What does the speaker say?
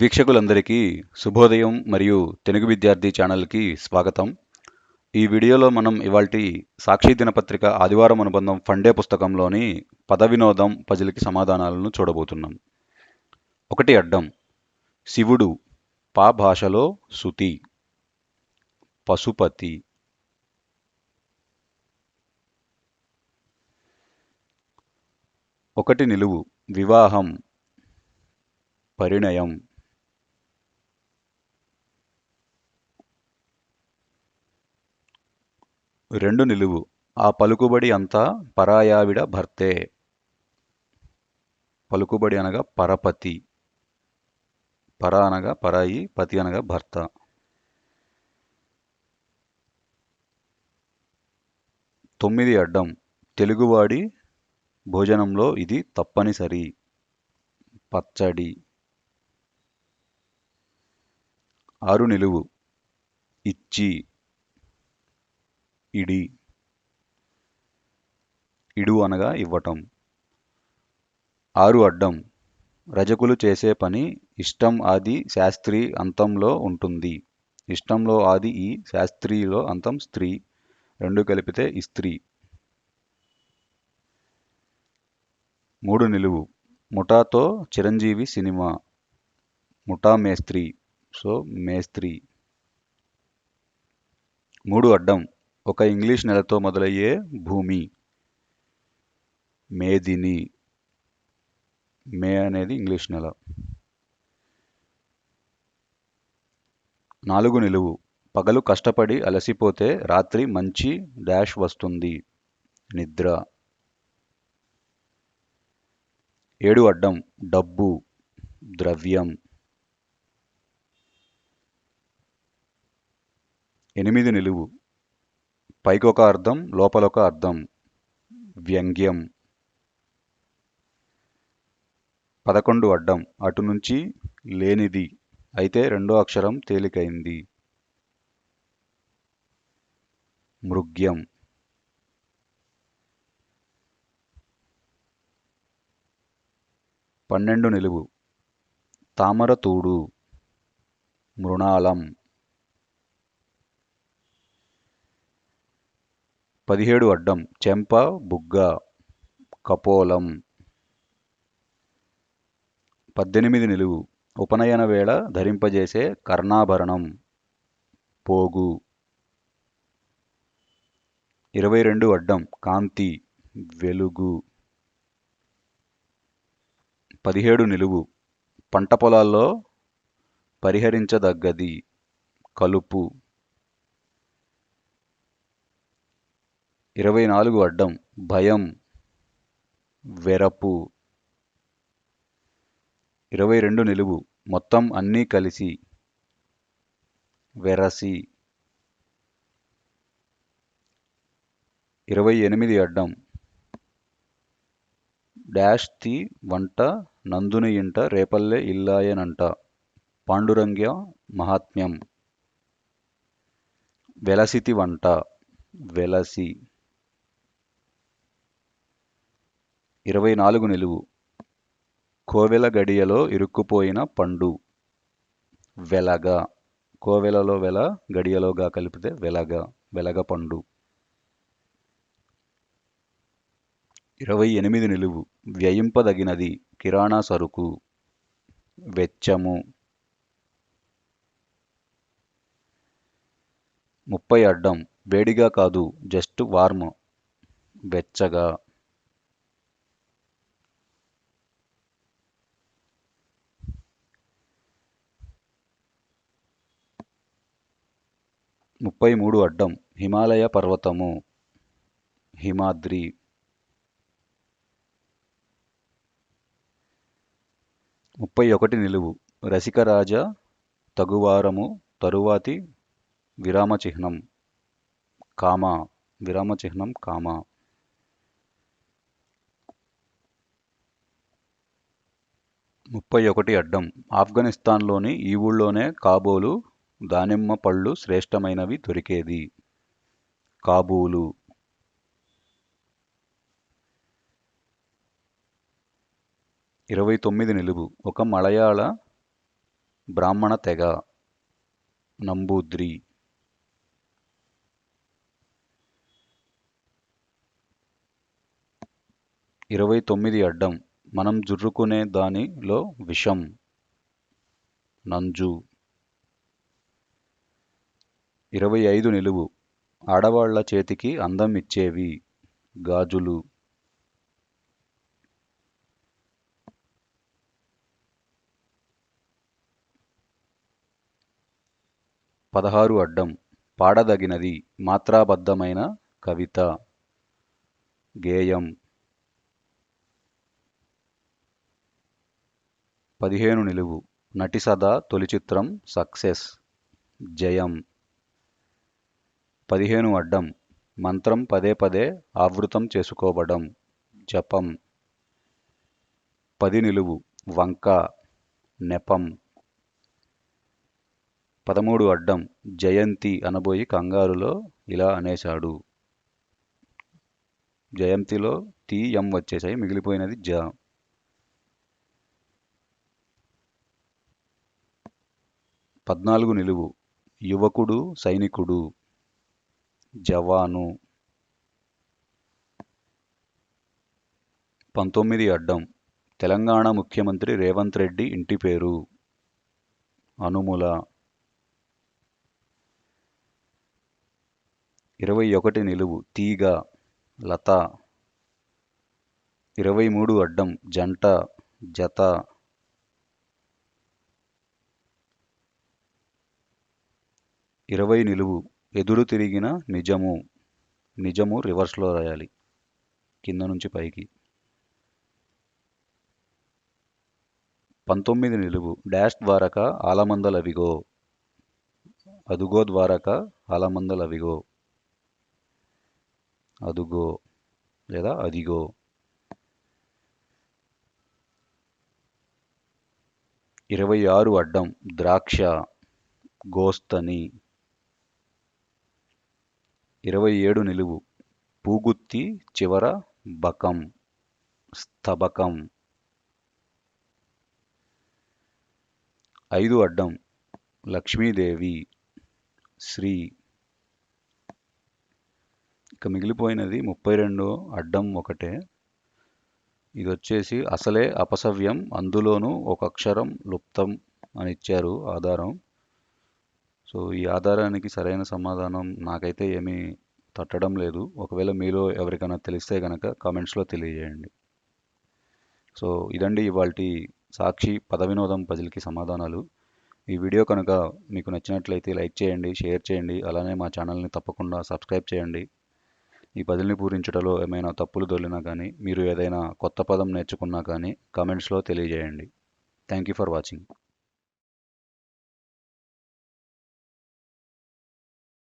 వీక్షకులందరికీ శుభోదయం మరియు తెలుగు విద్యార్థి ఛానల్కి స్వాగతం. ఈ వీడియోలో మనం ఇవాల్టి సాక్షి దినపత్రిక ఆదివారం అనుబంధం ఫండే పుస్తకంలోని పద వినోదం పజిల్కి సమాధానాలను చూడబోతున్నాం. ఒకటి అడ్డం శివుడు పా భాషలో సుతి పశుపతి. ఒకటి నిలువు వివాహం పరిణయం. రెండు నిలువు. ఆ పలుకుబడి అంతా పరాయావిడ భర్తే. పలుకుబడి అనగా పరపతి. పర అనగా పరాయి పతి అనగా భర్త. తొమ్మిది అడ్డం. తెలుగువాడి భోజనంలో ఇది తప్పనిసరి. పచ్చడి. ఆరు నిలువు. ఇచ్చి. ఇడి. ఇడు అనగా ఇవ్వటం. ఆరు అడ్డం. రజకులు చేసే పని ఇష్టం ఆది శాస్త్రి అంతంలో ఉంటుంది. ఇష్టంలో ఆది ఈ శాస్త్రిలో అంతం స్త్రీ. రెండు కలిపితే ఇస్త్రీ. మూడు నిలువు. ముఠాతో చిరంజీవి సినిమా. ముఠా మేస్త్రి. సో మేస్త్రి. మూడు అడ్డం. ఒక ఇంగ్లీష్ నెలతో మొదలయ్యే భూమి. మేదిని మే అనేది ఇంగ్లీష్ నెల. నాలుగు నిలువు. పగలు కష్టపడి అలసిపోతే రాత్రి మంచి డాష్ వస్తుంది. నిద్ర. ఏడు అడ్డం. డబ్బు. ద్రవ్యం. ఎనిమిది నిలువు. పైకొక అర్థం లోపలొక అర్థం. వ్యంగ్యం. పదకొండు అడ్డం అటు నుంచి లేనిది. అయితే రెండో అక్షరం తేలికైంది. మృగ్యం. పన్నెండు నిలువు. తామరతూడు మృణాళం పదిహేడు అడ్డం చెంప బుగ్గ కపోలం. పద్దెనిమిది నిలువు ఉపనయన వేళ ధరింపజేసే కర్ణాభరణం పోగు. ఇరవై రెండు అడ్డం కాంతి వెలుగు. పదిహేడు నిలువు పంట పొలాల్లో పరిహరించదగ్గది కలుపు. ఇరవై నాలుగు అడ్డం భయం వెరపు. ఇరవై రెండు నిలువు మొత్తం అన్నీ కలిసి వెరసి. ఇరవై ఎనిమిది అడ్డం డాష్ తి వంట నందుని ఇంట రేపల్లె ఇల్లాయనంట పాండురంగ్య మహాత్మ్యం. వెలసితి వంట వెలసి. ఇరవై నాలుగు నిలువు. కోవెల గడియలో ఇరుక్కుపోయిన పండు వెలగ. కోవెలలో వెల గడియలోగా కలిపితే వెలగ వెలగ పండు. ఇరవై ఎనిమిది నిలువు. వ్యయింపదగినది కిరాణా సరుకు. వెచ్చము. ముప్పై అడ్డం. వేడిగా కాదు జస్ట్ వార్మ్. వెచ్చగా. ముప్పై మూడు అడ్డం హిమాలయ పర్వతము హిమాద్రి. ముప్పై ఒకటి నిలువు రసికరాజ తగువారము తరువాతి విరామచిహ్నం కామా విరామచిహ్నం కామా. ముప్పై ఒకటి అడ్డం ఆఫ్ఘనిస్తాన్లోని ఈ ఊళ్ళోనే కాబోలు దానిమ్మ పళ్ళు శ్రేష్టమైనవి దొరికేది. కాబూలు ఇరవై తొమ్మిది నిలువు. ఒక మలయాళ బ్రాహ్మణ తెగ. నంబూద్రి. ఇరవై తొమ్మిది అడ్డం. మనం జుర్రుకునే దానిలో విషం. నంజు. ఇరవై ఐదు నిలువు. ఆడవాళ్ళ చేతికి అందం ఇచ్చేవి. గాజులు. పదహారు అడ్డం. పాడదగినది మాత్రాబద్ధమైన కవిత. గేయం. పదిహేను నిలువు. నటి సదా తొలి చిత్రం సక్సెస్. జయం. పదిహేను అడ్డం. మంత్రం పదే పదే ఆవృతం చేసుకోవడం జపం. పది నిలువు. వంక. నెపం. పదమూడు అడ్డం. జయంతి అనబోయి కంగారులో ఇలా అనేశాడు. జయంతిలో టీ ఎం వచ్చేసాయి మిగిలిపోయినది జ. పద్నాలుగు నిలువు. యువకుడు సైనికుడు. జవాను. పంతొమ్మిది అడ్డం. తెలంగాణ ముఖ్యమంత్రి రేవంత్ రెడ్డి ఇంటి పేరు. అనుముల. ఇరవై ఒకటి నిలువు. తీగ. లత. ఇరవై మూడు అడ్డం. జంట. జత. ఇరవై నిలువు. ఎదురు తిరిగిన నిజము నిజము రివర్స్లో రాయాలి కింద నుంచి పైకి. పంతొమ్మిది నిలువు డాష్ ద్వారక ఆలమందలవిగో అదుగో ద్వారక ఆలమందలవిగో అదుగో లేదా అదిగో. ఇరవై ఆరు అడ్డం ద్రాక్ష గోస్తని. ఇరవై ఏడు నిలువు. పూగుత్తి చివర బకం. స్తబకం. ఐదు అడ్డం. లక్ష్మీదేవి. శ్రీ. ఇక మిగిలిపోయినది ముప్పై రెండు అడ్డం ఒకటే. ఇది వచ్చేసి అసలే అపసవ్యం. అందులోనూ ఒక అక్షరం లుప్తం అని ఇచ్చారు ఆధారం. సో ఈ ఆధారానికి సరైన సమాధానం నాకైతే ఏమీ తట్టడం లేదు. ఒకవేళ మీలో ఎవరికైనా తెలిస్తే కనుక కామెంట్స్లో తెలియజేయండి. సో ఇదండి ఇవాళ సాక్షి పద వినోదం పజిల్కి సమాధానాలు. ఈ వీడియో కనుక మీకు నచ్చినట్లయితే లైక్ చేయండి షేర్ చేయండి అలానే మా ఛానల్ని తప్పకుండా సబ్స్క్రైబ్ చేయండి. ఈ పజిల్ని పూరించడంలో ఏమైనా తప్పులు దొరికినా కానీ మీరు ఏదైనా కొత్త పదం నేర్చుకున్నా కానీ కామెంట్స్లో తెలియజేయండి. Thank you for watching.